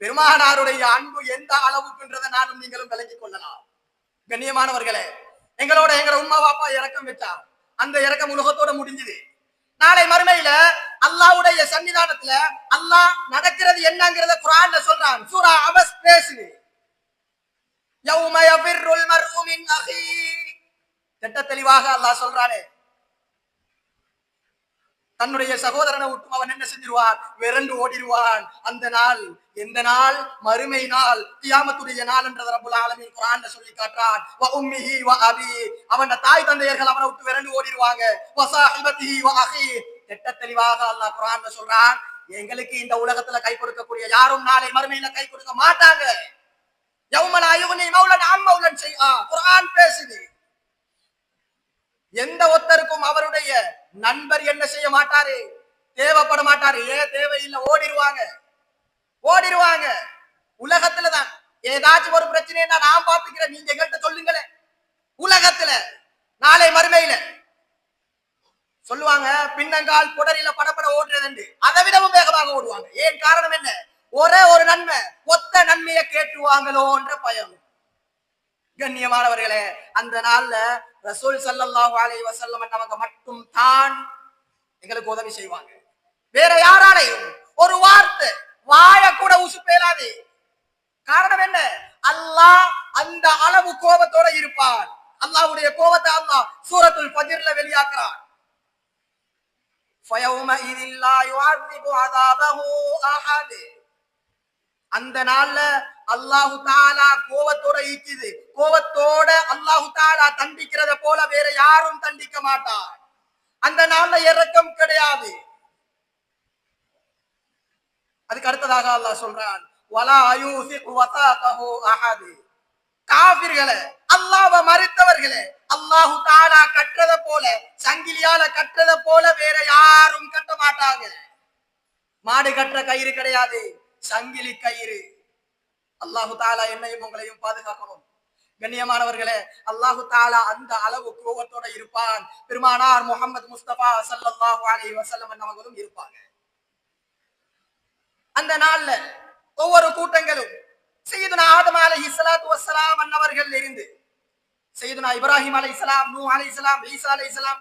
பெருமானாருடைய அன்பு எந்த அளவுக்குன்றதை நானும் நீங்களும் விளங்கிக் கொள்ளலாம். கண்ணியமானவர்களே எங்களோட எங்களோட உம்மா பாப்பா இறக்கம் வச்சா அந்த இறக்கம் உலகத்தோட முடிஞ்சுது. நாளை மறுமையில அல்லாஹ்வுடைய சன்னிதானத்துல அல்லாஹ் நடக்கிறது என்னங்கிறத குரான்ல சொல்றான். சூரா அவஸ் பேசுது. யௌம விர்ருல் மர்உ மின் அஹீ. திட்ட தெளிவாக அல்லாஹ் சொல்றானே தன்னுடைய சகோதரனை விட்டு அவன் என்ன செஞ்சிருவான்? விரண்டு ஓடிடுவான். அந்த நாள் எந்த நாள் மறுமை நாள் கியாமத்துடைய நாள் என்றது ரபுல் ஆலமின் குரான் சொல்லி காட்டுறான். வ உம்மிஹி வ அபி. அவன் தாய் தந்தையர்கள் அவனை விட்டு விரண்டு ஓடிடுவாங்க. வ சாஹிபத்திஹி வ அஹி. திட்ட தெளிவாக அல்லாஹ் குரான் சொல்றான் எங்களுக்கு இந்த உலகத்துல கை கொடுக்கக்கூடிய யாரும் நாளை மறுமையில கை கொடுக்க மாட்டாங்க. யௌமலா யுக்னி மௌலன் அம் செய்யா குரான் பேசுது. எந்த ஒருத்தருக்கும் அவருடைய நண்பர் என்ன செய்ய மாட்டாரு? தேவைப்பட மாட்டாரு. ஏன் தேவையில்லை ஓடிடுவாங்க. ஓடிடுவாங்க. உலகத்துல தான். ஏதாச்சும் ஒரு பிரச்சனைன்னா நான் பாத்துக்கிறேன் நீங்க எங்கள்கிட்ட சொல்லுங்களேன். உலகத்துல. நாளை மறுமையில. சொல்லுவாங்க பின்னங்கால் புடரில படப்பட ஓடுறது அதை விடவும் வேகமாக ஓடுவாங்க. ஏன் காரணம் என்ன? ஒரே ஒரு நன்மை ஒத்த நன்மையை கேட்டுவாங்களோன்ற பயம். கண்ணியமானவர்களே அந்த நாள்ல ரசூல் ஸல்லல்லாஹு அலைஹி வஸல்லம் அவங்க மட்டும் தான் எங்களுக்கு உதவி செய்வாங்க வேற யாராலையும் ஒரு வார்த்தை வாய கூட உசுப்பேலாது காரணம் என்ன அல்லாஹ் அந்த அளவு கோபத்தோட இருப்பான் அல்லாஹ்வுடைய கோபத்தை அல்லாஹ் சூரத்துல் ஃபஜ்ர்ல வெளியாக்குறான் فَيَوْمَئِذٍ لَا يُعَذِّبُ عَذَابَهُ أَحَدٌ அந்த நாள்ல அல்லாஹு தாலா கோவத்தோட ஈக்குது கோவத்தோட அல்லாஹு தாலா தண்டிக்கிறத போல வேற யாரும் தண்டிக்க மாட்டார். அந்த நாள்ல இறக்கம் கிடையாது. அதுக்கு அடுத்ததாக அல்லாஹ் சொல்றான் வலா யூசிகு வசாகஹு அஹது. காபிர்களே அல்லாஹ்வை மறுத்தவர்களே அல்லாஹு தாலா கற்றத போல சங்கிலியால கற்றத போல வேற யாரும் கட்ட மாட்டாங்க. மாடு கட்டுற கயிறு கிடையாது. சங்கிலி கயிறு. அல்லாஹு தாலா என்னையும் உங்களையும் பாதுகாக்கணும். கண்ணியமானவர்களே அல்லாஹு தாலா அந்த அளவு கோபத்தோட இருப்பான். பெருமானார் முகமது முஸ்தபா சல்லாஹு அலி வசல்லம் அவர்களும் இருப்பாங்க. அந்த நாள்ல ஒவ்வொரு கூட்டங்களும் செய்துனா ஆதம் அலை இஸ்லாத்து வசலாம் அன்னவர்கள் இருந்து செய்துனா இப்ராஹிம் அலைஹிஸ்ஸலாம் நூ அலைஹிஸ்ஸலாம் ஈசா அலைஹிஸ்ஸலாம்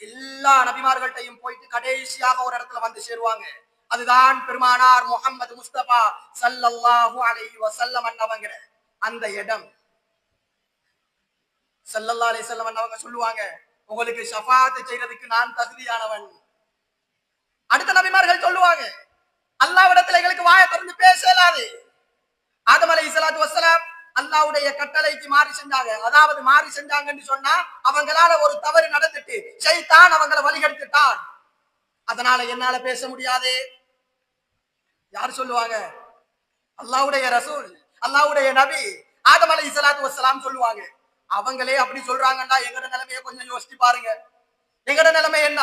எல்லா நபிமார்கள்ட்டையும் போயிட்டு கடைசியாக ஒரு இடத்துல வந்து சேருவாங்க. அதுதான் பெருமானார் முகமது முஸ்தபா சல்லல்லாஹு அலைஹி வஸல்லம் அன்னவங்க. அந்த இடம். ஸல்லல்லாஹு அலைஹி வஸல்லம் அன்னவங்க சொல்லுவாங்க உங்களுக்கு ஷஃபாத் செய்யறதுக்கு நான் தகுதியானவன். அடுத்த நபிமார்கள் சொல்லுவாங்க அல்லாஹ்விடத்துல எங்களுக்கு வாயை திறந்து பேச இயலாது ஆதம் அலை இஸ்லாத்து வசலாம் அல்லாவுடைய கட்டளைக்கு மாறி செஞ்சாங்க. அதாவது மாறி செஞ்சாங்கன்னு சொன்னா அவங்களால ஒரு தவறு நடந்துட்டு ஷைத்தான் அவங்கள வழிகெடுத்துட்டான். அதனால என்னால பேச முடியாது. யார் சொல்லுவாங்க? அல்லாவுடைய ரசூல் அல்லாவுடைய நபி ஆதம் அலை இஸ்லாத்து வசலாம் சொல்லுவாங்க. அவங்களே அப்படி சொல்றாங்கடா எங்கட நிலைமையை கொஞ்சம் யோசிச்சு பாருங்க. எங்கட நிலைமை என்ன?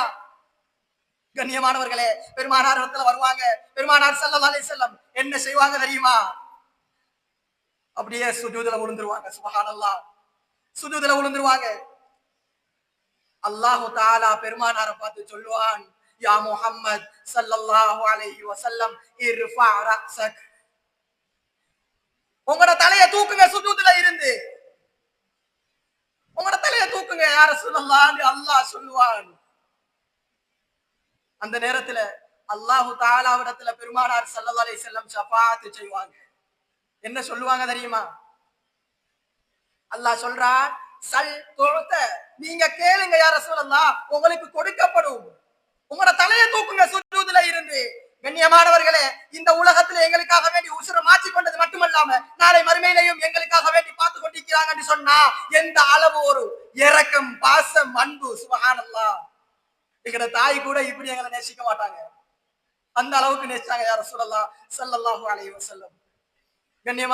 கண்ணியமானவர்களே பெருமானார் இடத்துல வருவாங்க. பெருமானார் செல்லம் அலைஹி செல்லம் என்ன செய்வாங்க தெரியுமா? அப்படியே சுஜூதுல விழுந்துருவாங்க சுபஹானல்லாஹ். சுஜூதுல விழுந்துருவாங்க. அல்லாஹு தாலா பெருமானாரை பார்த்து சொல்லுவான் யா முஹம்மத் ஸல்லல்லாஹு அலைஹி வஸல்லம் இர்ஃபா ரஅஸக் உங்களோட தலையை தூக்குங்க சுஜூதுல இருந்து. உங்களோட தலையை தூக்குங்க யார சொல்லலாம் அல்லாஹ் சொல்லுவான். அந்த நேரத்துல அல்லாஹு தாலாவிடத்துல பெருமானார் ஸல்லல்லாஹு அலைஹி செல்லம் ஷஃபாத் செய்வாங்க. என்ன சொல்லுவாங்க தெரியுமா? அல்லாஹ் சொல்றா சல் தொழுத்த நீங்க கேளுங்க யார சொல்லலாம் உங்களுக்கு கொடுக்கப்படும். உங்களோட தலையை தூக்குங்க சுஜூதுல இருந்து. கண்ணியமானவர்களே இந்த உலகத்துல எங்களுக்காக வேண்டி உசுர மாற்றி கொண்டது மட்டுமல்லாம நாளை மறுமையிலையும் எங்களுக்காக வேண்டி பார்த்து கொண்டிருக்கிறாங்கன்னு சொன்னா எந்த அளவு ஒரு இரக்கம் பாசம் அன்பு சுபகானல்லா. எங்கட தாய் கூட இப்படி எங்களை நேசிக்க மாட்டாங்க. அந்த அளவுக்கு நேசிச்சாங்க யார சொல்லலாம் ஸல்லல்லாஹு அலைஹி வஸல்லம். கண்ணியமான